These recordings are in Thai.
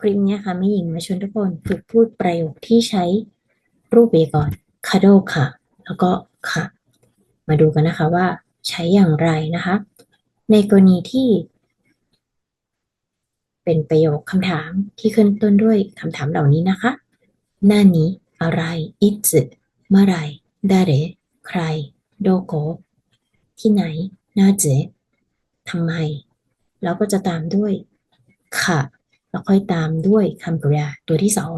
คลิปนี้ค่ะไม่หญิงมาชวนทุกคนฝึกพูดประโยคที่ใช้รูปเบก่อนคาโดค่ะ แล้วก็ค่ะ มาดูกันนะคะว่าใช้อย่างไรนะคะ ในกรณีที่ เป็นประโยคคำถามที่ขึ้นต้นด้วยคำถามเหล่านี้นะคะ หน้านี้อะไรอิจิเมื่อไหรดาเรใคร โดโกที่ไหนนาเจทำไม แล้วก็จะตามด้วย ค่ะ แล้วค่อยตามด้วยคำกริยาตัวที่สอง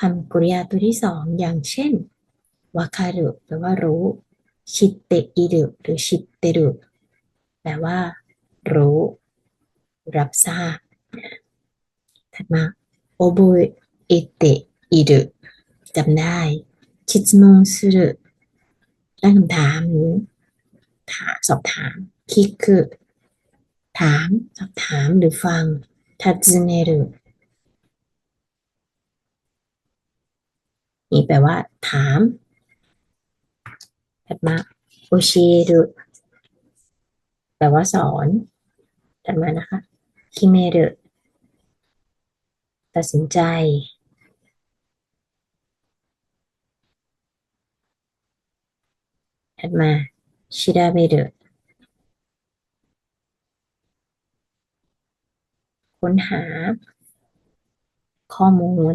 คำกริยาตัวที่สองอย่างเช่นวาคารุแปลว่ารู้ชิเตอิรุหรือชิเตรุแปลว่า รู้รับทราบถัดมาโอโบเอเตอิรุจำได้ชิตมงสุรุตั้งคำถามหรือถามสอบถามคิกคือ ถาม สอบถามหรือฟัง ทัจเนรุนี่แปลว่า ถามถัดมาโอชิรุแปลว่าสอนถัดมานะคะคิเมรุตัดสินใจถัดมาชิราเบรุ ค้นหา ข้อมูล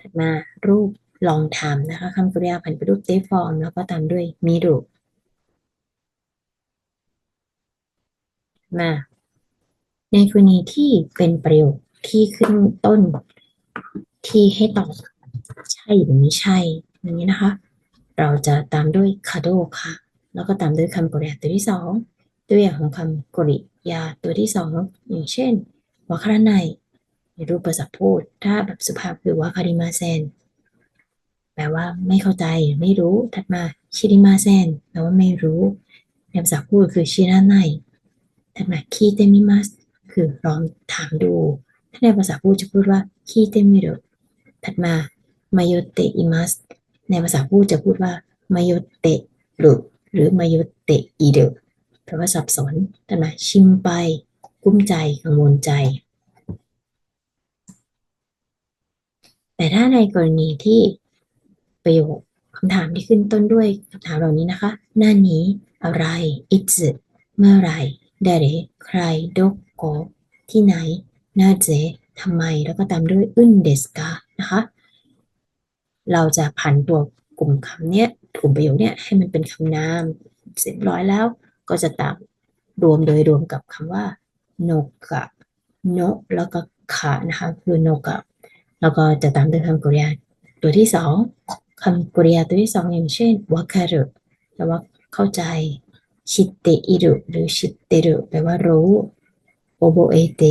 ถัดมารูปลองทำนะคะคำกริยาผันเป็นรูปเตฟอร์มแล้วก็ตามด้วยมิรุมาในกรณีที่เป็นประโยคที่ขึ้นต้นที่ให้ตอบใช่หรือไม่ใช่อย่างนี้นะคะ เราจะตามด้วยคาโดค่ะ แล้วก็ตามด้วยคำกริยาตัวที่สองตัวอย่างของคำกริยาตัวที่สองอย่างเช่น วาคาราไนในรูปภาษาพูด ถ้าแบบสุภาพคือวาคาริมาเซนแปลว่าไม่เข้าใจไม่รู้ ถัดมาชิริมาเซนแปลว่าไม่รู้ในภาษาพูดคือชิราไนถัดมาคีเตมิมัสคือลองถามดู ถ้าในภาษาพูดจะพูดว่าคีเตมิโรถัดมามายเตอิมัสในภาษาพูดจะพูดว่ามายเตหรือหรือมายเตอิเดแปลว่าสับสนแต่มาชิมไป กุ้มใจกังวลใจ แต่ถ้าในกรณีที่ประโยคคำถามที่ขึ้นต้นด้วยคำถามเหล่านี้นะคะหน้านี้อะไร it's เมื่อไรเดเรใครโดโกที่ไหนน่าเจทำไมแล้วก็ตามด้วยอึนเดสกานะคะเราจะผันตัวกลุ่มคำเนี้ยกลุ่มประโยคเนี้ยให้มันเป็นคำนามเสร็จร้อยแล้วก็จะตามรวมโดยรวมกับคำว่าโนกะโนแล้วก็ขานะคะคือโนกะ แล้วก็จะตามด้วยคำกริยาตัวที่สองคำกริยาตัวที่สองอย่างเช่นวาคารุแปลว่าเข้าใจชิตเตอิรุหรือชิตเตรุแปลว่ารู้โอโบเอเต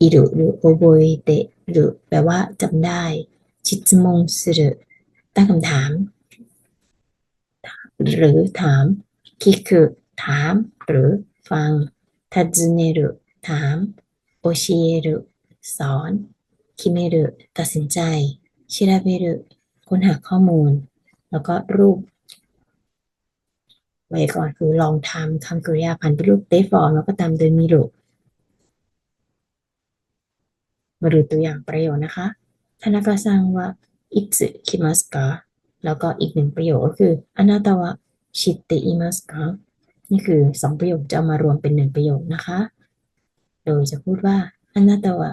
อิรุหรือโอโบเอเตหรือแปลว่าจำได้ชิตมงสุรุตั้งคำถาม หรือถามคิคือถาม หรือฟังทัจเนรุถามโอชิเอรุสอน คิเมรุตัดสินใจ ชิราเบรุค้นหาข้อมูล แล้วก็รูป ไว้ก่อนคือลองทำคำกริยาพันเป็นรูปเตฟอร์มแล้วก็ตามโดยมิรุมาดูตัวอย่างประโยคนะคะทานากาซังว่าอิซึคิมัสกะแล้วก็อีกหนึ่งประโยคก็คืออนาตาวะชิเตอิมัสกะนี่คือสองประโยคจะมารวมเป็นหนึ่งประโยคนะคะ โดยจะพูดว่าอนาตาวะ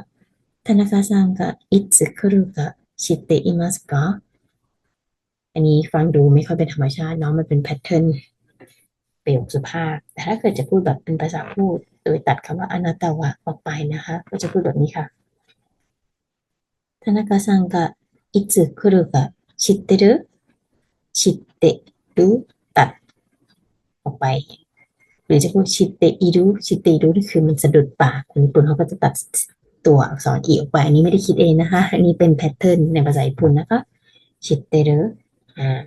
ทานากาซังกะอิซึคุรุกะชิเตอิมัสกะอันนี้ฟังดูไม่ค่อยเป็นธรรมชาติเนาะมันเป็นแพทเทิร์นประโยคสุภาพ แต่ถ้าเกิดจะพูดแบบเป็นภาษาพูด โดยตัดคำว่าอนาตาวะออกไปนะคะ ก็จะพูดแบบนี้ค่ะ田中さんがいつ来るか知ってる知ってるตัดออกไป หรือจะพูดชิเตอิรุชิเตอิรุนี่คือมันสะดุดปากคนญี่ปุ่นเขาก็จะตัด ตัวอักษรอีออกไป อันนี้ไม่ได้คิดเองนะคะ อันนี้เป็นแพทเทิร์นในภาษาญี่ปุ่นนะคะชิเตรุอ่า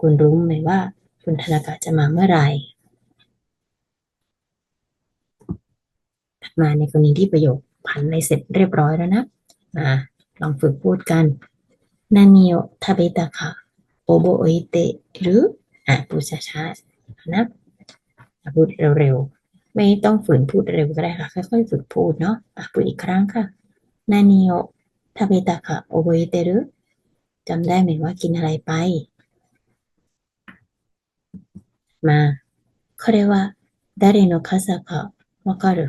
คุณรู้ไหมว่า คุณธนากะจะมาเมื่อไหร่มาในกรณีที่ประโยคผันอะไรเสร็จเรียบร้อยแล้วนะมาลองฝึกพูดกันนานิโอทาเบตะค่ะโอโบโอเตหรืออะพูดช้าๆนะพูดเร็วๆ ไม่ต้องฝืนพูดเร็วก็ได้ค่ะ ค่อยๆ ฝึกพูดเนาะอ่ะพูดอีกครั้งค่ะนานิโอ ทาเบตะคะโอโบเอเตรุจำได้ไหมว่ากินอะไรไป มาこれは誰の傘かわかる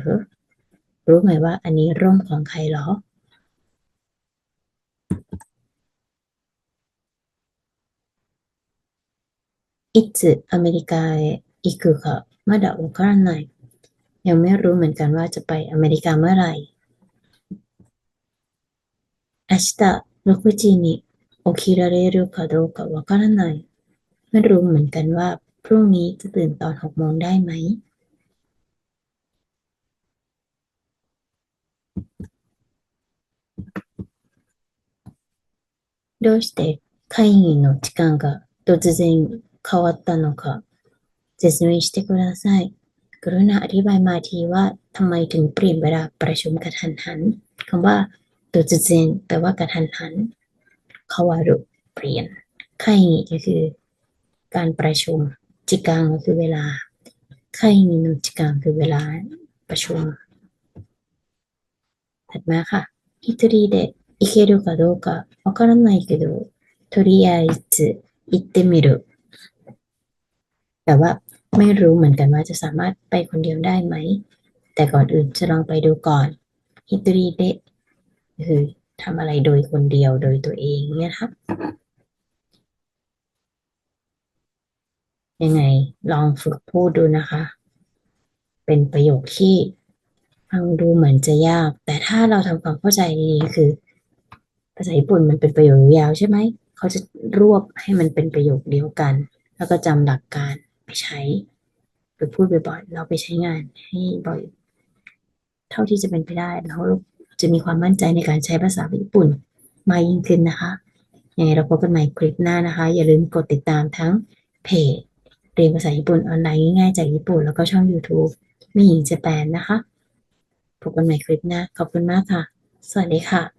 รู้ไหมว่าอันนี้ร่มของใครเหรอ いつアメリカへ行くかまだわからない ยังไม่รู้เหมือนกันว่าจะไปอเมริกาเมื่อไหร่明日6時に起きられるかどうかわからないไม่รู้เหมือนกันว่าพรุ่งนี้จะตื่นตอนหกโมงได้ไหมどうして会議の時間が突然変わったのか説明してください กรุณาอธิบายมาทีว่าทำไมถึงเปลี่ยนเวลาประชุมกระทันหันคำว่าตัวจเจนแปลว่ากระทันหันคาวารุเปลี่ยนไข่ก็คือ การประชุมจิกังก็คือเวลาไข่งินุจิกังคือเวลาประชุม ถัดมาค่ะ一人で行けるかどうかわからないけどとりあえず行ってみるแต่ว่า ไม่รู้เหมือนกันว่าจะสามารถไปคนเดียวได้ไหม แต่ก่อนอื่นจะลองไปดูก่อนฮิตรีเดคือทำอะไรโดยคนเดียวโดยตัวเองเนี่ยนะคะยังไงลองฝึกพูดดูนะคะ เป็นประโยคที่ฟังดูเหมือนจะยาก แต่ถ้าเราทำความเข้าใจดีคือ ภาษาญี่ปุ่นมันเป็นประโยคยาวใช่ไหม เขาจะรวบให้มันเป็นประโยคเดียวกัน แล้วก็จำหลักการ ไปใช้หรือพูดบ่อยๆเราไปใช้งานให้บ่อย เท่าที่จะเป็นไปได้แล้วจะมีความมั่นใจในการใช้ภาษาญี่ปุ่นมากยิ่งขึ้นนะคะยังไงเราพบกันใหม่คลิปหน้านะคะ อย่าลืมกดติดตามทั้งเพจเรียนภาษาญี่ปุ่นออนไลน์ง่ายๆจากญี่ปุ่น แล้วก็ช่อง YouTube ไม่หญิงเจแปนนะคะ พบกันใหม่คลิปหน้า ขอบคุณมากค่ะ สวัสดีค่ะ